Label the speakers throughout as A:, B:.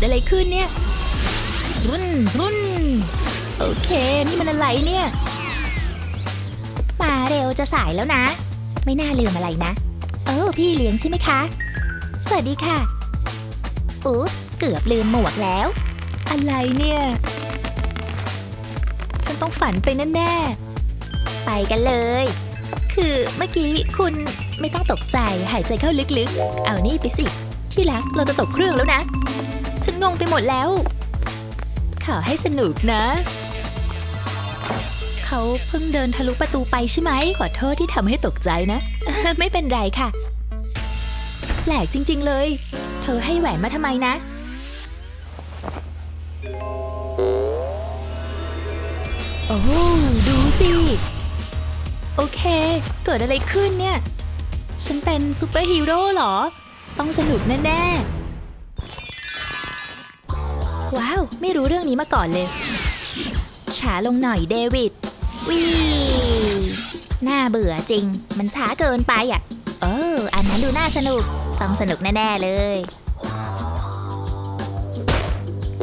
A: ดอะไรขึ้นเนี่ยรุนรุนโอเค นี่มันอะไรเนี่ย มาเร็วจะสายแล้วนะ ไม่น่าลืมอะไรนะ เออพี่เลี้ยงใช่ไหมคะ สวัสดีค่ะ อุ๊ปส์เกือบลืมหมวกแล้ว อะไรเนี่ย ฉันต้องฝันไปแน่ๆ ไปกันเลย คือเมื่อกี้คุณไม่ต้องตกใจหายใจเข้าลึกๆ เอานี่ไปสิ ที่รักเราจะตกเครื่องแล้วนะ ฉันงงไปหมดแล้ว ขอให้สนุกนะ เขาเพิ่งเดินทะลุประตูไปใช่ไหม ขอโทษที่ทำให้ตกใจนะ ไม่เป็นไรค่ะ แปลกจริง ๆเลย เธอให้แหวนมาทำไมนะ โอ้ดูสิ โอเค เกิดอะไรขึ้นเนี่ย ฉันเป็นซูเปอร์ฮีโร่เหรอ ต้องสนุกแน่ ๆ ว้าว ไม่รู้เรื่องนี้มาก่อนเลย ช้าลงหน่อยเดวิดวีน่าเบื่อจริง มันช้าเกินไปอะ เออ อันนั้นดูน่าสนุก ต้องสนุกแน่ ๆ เลย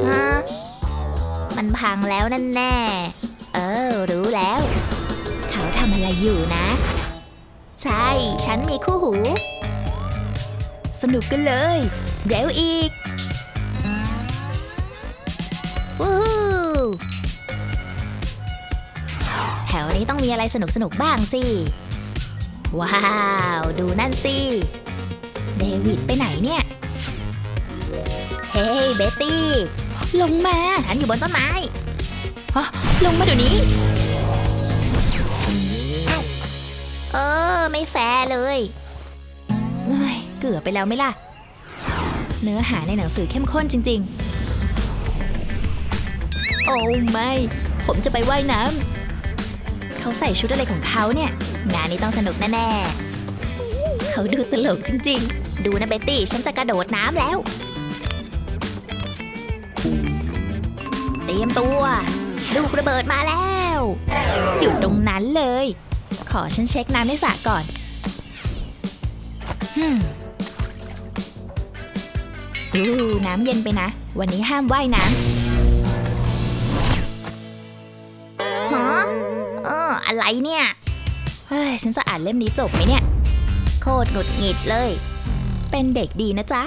A: ฮะมันพังแล้วนั่นแน่ เออ รู้แล้ว เขาทำอะไรอยู่นะ ใช่ ฉันมีคู่หู สนุกกันเลย เร็วอีก วู้ฮู้แถวนี้ต้องมีอะไรสนุกสนุกๆบ้างสิ ว้าว ดูนั่นสิ เดวิดไปไหนเนี่ย เฮ้ยเบตตี้ ลงมา ฉันอยู่บนต้นไม้ฮะลงมาเดี๋ยวนี้ เออ ไม่แฟร์เลยเฮ้ยเกือบไปแล้วไหมล่ะ เนื้อหาในหนังสือเข้มข้นจริง ๆ โอ้ไม่ ผมจะไปว่ายน้ำ เขาใส่ชุดอะไรของเขาเนี่ย งานนี้ต้องสนุกแน่ๆ เขาดูตลกจริงๆ ดูนะเบตตี้ ฉันจะกระโดดน้ำแล้ว เตรียมตัว ลูกระเบิดมาแล้ว อยู่ตรงนั้นเลย ขอฉันเช็คน้ำในสระก่อนฮึมอู้น้ำเย็นไปนะ วันนี้ห้ามว่ายน้ำ อะไรเนี่ย เฮ้ย ฉันจะอ่านเล่มนี้จบไหมเนี่ย โคตรหงุดหงิดเลย เป็นเด็กดีนะจ๊ะ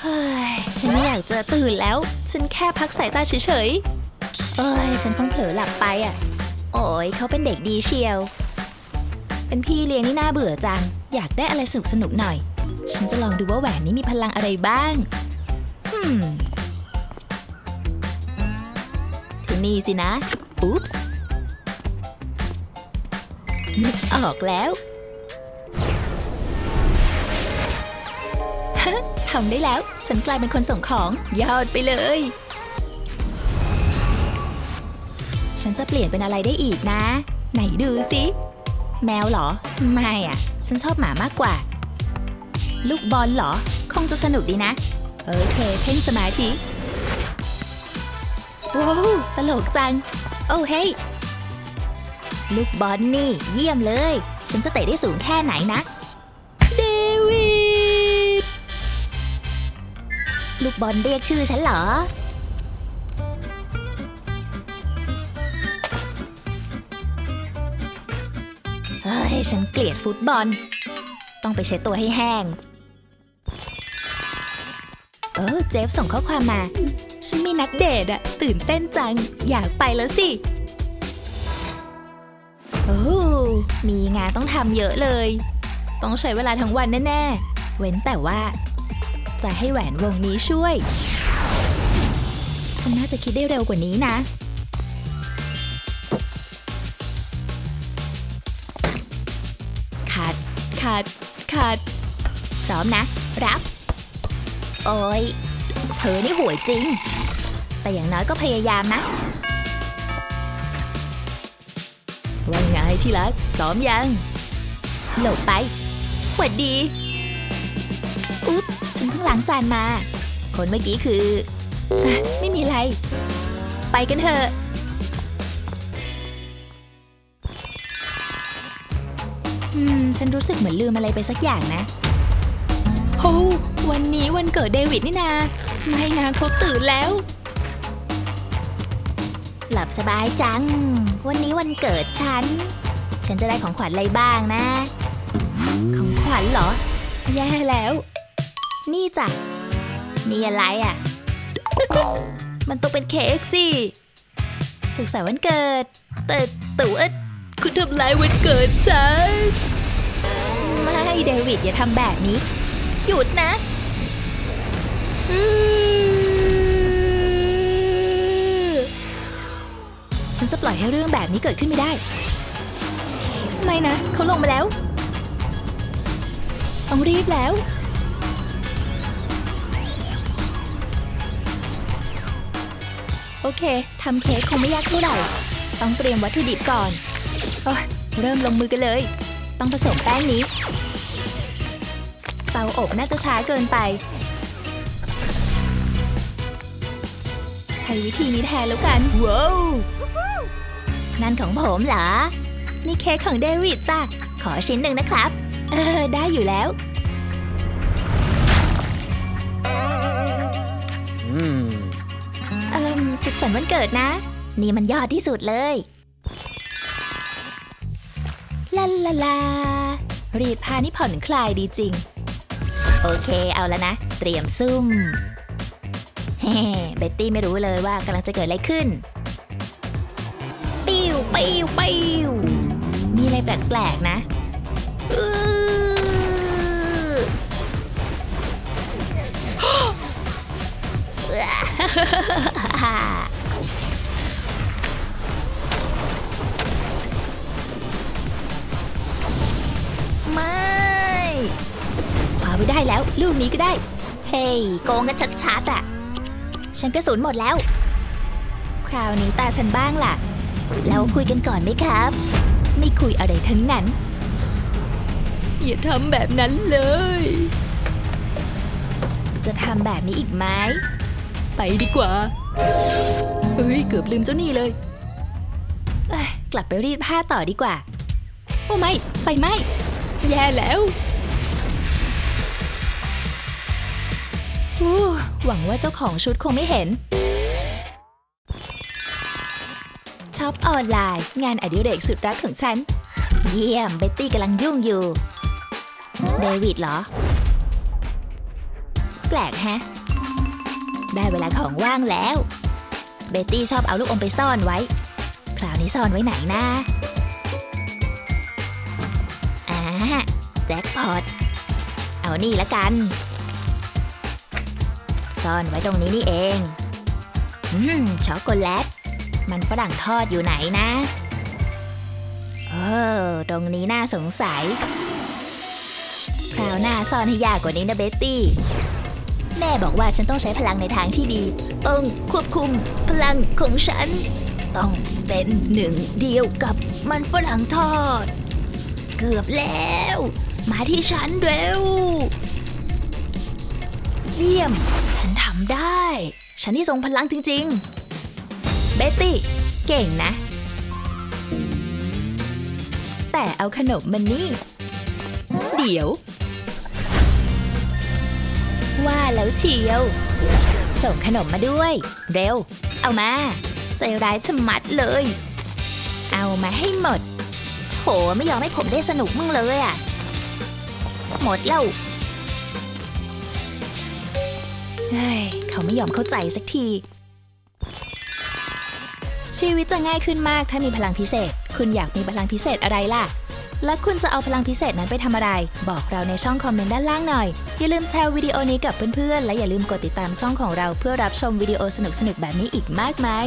A: เฮ้ย ฉันไม่อยากจะตื่นแล้ว ฉันแค่พักสายตาเฉยๆ เอ้ย ฉันต้องเผลอหลับไปอะ โอ้ยเขาเป็นเด็กดีเชียว เป็นพี่เลี้ยงนี่น่าเบื่อจัง อยากได้อะไรสนุกสนุกหน่อย ฉันจะลองดูว่าแหวนนี้มีพลังอะไรบ้างฮึมคือนี่สินะ อุ๊บ นึกออกแล้วฮะทำได้แล้ว ฉันกลายเป็นคนส่งของ ยอดไปเลย ฉันจะเปลี่ยนเป็นอะไรได้อีกนะ ไหนดูสิ แมวเหรอ ไม่อะ ฉันชอบหมามากกว่า ลูกบอลเหรอ คงจะสนุกดีนะ โอเค เพ่งสมาธิว้าวตลกจัง โอ้เฮ้ย ลูกบอลนี่ เยี่ยมเลย ฉันจะเตะได้สูงแค่ไหนนะ เดวิด ลูกบอลเรียกชื่อฉันเหรอ เฮ้ย ฉันเกลียดฟุตบอล ต้องไปเช็ดตัวให้แห้ง เออเจฟส่งข้อความมา ฉันมีนัดเดทอะตื่นเต้นจัง อยากไปแล้วสิ มีงานต้องทำเยอะเลย ต้องใช้เวลาทั้งวันแน่ๆ เว้นแต่ว่า จะให้แหวนวงนี้ช่วย ฉันน่าจะคิดได้เร็วกว่านี้นะขัดขัดขัดพร้อมนะ รับ โอ้ยเธอนี่ห่วยจริง แต่อย่างน้อยก็พยายามนะาไงที่รักพร้อมยัง หลบไปหวัดดี อุ๊ปส์ฉันเพิ่งล้างจานมา คนเมื่อกี้คืออะไม่มีอะไร ไปกันเถอะอืม ฉันรู้สึกเหมือนลืมอะไรไปสักอย่างนะโอ้วันนี้วันเกิดเดวิดนี่นา ไม่นะเขาตื่นแล้ว หลับสบายจัง วันนี้วันเกิดฉัน ฉันจะได้ของขวัญอะไรบ้างนะ ของขวัญเหรอ แย่แล้ว นี่จ้ะนี่อะไรอะ มันต้องเป็นเค้กสิ สุขสันต์วันเกิด แต่แต่ว่าคุณทำลายวันเกิดฉัน ไม่เดวิดอย่าทำแบบนี้ หยุดนะ ฉันจะปล่อยให้เรื่องแบบนี้เกิดขึ้นไม่ได้ ไม่นะ เขาลงมาแล้ว ต้องรีบแล้ว โอเคทำเค้กคงไม่ยากเท่าไหร่ ต้องเตรียมวัตถุดิบก่อนโอ้เริ่มลงมือกันเลย ต้องผสมแป้งนี้ เตาอบน่าจะช้าเกินไป ใช้วิธีนี้แทนแล้วกัน ว้าว นั่นของผมเหรอ นี่เค้กของเดวิดจ้ะ ขอชิ้นหนึ่งนะครับ เออ ได้อยู่แล้ว
B: Mm.
A: เอิมสุขสันต์วันเกิดนะ นี่มันยอดที่สุดเลย ลาลาลา รีดผ้านี่ผ่อนคลายดีจริง โอเคเอาแล้วนะ เตรียมซุ่มเฮ้เบ็ตตี้ไม่รู้เลยว่ากำลังจะเกิดอะไรขึ้น ปิ้วปิ้วปิ้วมีอะไรแปลกๆนะไม่คว้าไว้ได้แล้ว ลูกนี้ก็ได้ เฮ้ยโกงกันชัดๆอะ ฉันกระสุนหมดแล้ว คราวนี้ตาฉันบ้างล่ะ เราคุยกันก่อนไหมครับ ไม่คุยอะไรทั้งนั้น อย่าทำแบบนั้นเลย จะทำแบบนี้อีกไหม ไปดีกว่าเฮ้ย เกือบลืมเจ้านี่เลยเอ้ยกลับไปรีดผ้าต่อดีกว่า โอ้ไม่ ไฟไหม้ แย่แล้วอู้หวังว่าเจ้าของชุดคงไม่เห็น ช็อปออนไลน์ งานอดิเรกสุดรักของฉัน เยี่ยมเบ็ตตี้กำลังยุ่งอยู่ เดวิดเหรอ แปลกแฮะ ได้เวลาของว่างแล้ว เบตตี้ชอบเอาลูกอมไปซ่อนไว้ คราวนี้ซ่อนไว้ไหนนะอ่าแจ็คพอต เอานี่ละกัน ซ่อนไว้ตรงนี้นี่เอง อืมช็อกโกแลต มันฝรั่งทอดอยู่ไหนนะ เออ ตรงนี้น่าสงสัย คราวหน้าซ่อนให้ยากกว่านี้นะเบตตี้ แม่บอกว่าฉันต้องใช้พลังในทางที่ดี ต้องควบคุมพลังของฉัน ต้องเป็นหนึ่งเดียวกับมันฝรั่งทอด เกือบแล้ว มาที่ฉันเร็ว เยี่ยม ฉันทำได้ ฉันที่ทรงพลังจริง ๆ เบตตี้ เก่งนะ แต่เอาขนมมันนี่ เดี๋ยว ว่าแล้วเชียว ส่งขนมมาด้วย เร็ว เอามา ใจร้ายชะมัดเลย เอามาให้หมด โห ไม่ยอมให้ผมได้สนุกมั่งเลยอะ หมดแล้วเฮ้ยเขาไม่ยอมเข้าใจสักที ชีวิตจะง่ายขึ้นมากถ้ามีพลังพิเศษ คุณอยากมีพลังพิเศษอะไรล่ะ และคุณจะเอาพลังพิเศษนั้นไปทำอะไร บอกเราในช่องคอมเมนต์ด้านล่างหน่อย อย่าลืมแชร์วิดีโอนี้กับเพื่อนๆ และอย่าลืมกดติดตามช่องของเราเพื่อรับชมวิดีโอสนุกๆ แบบนี้อีกมากมาย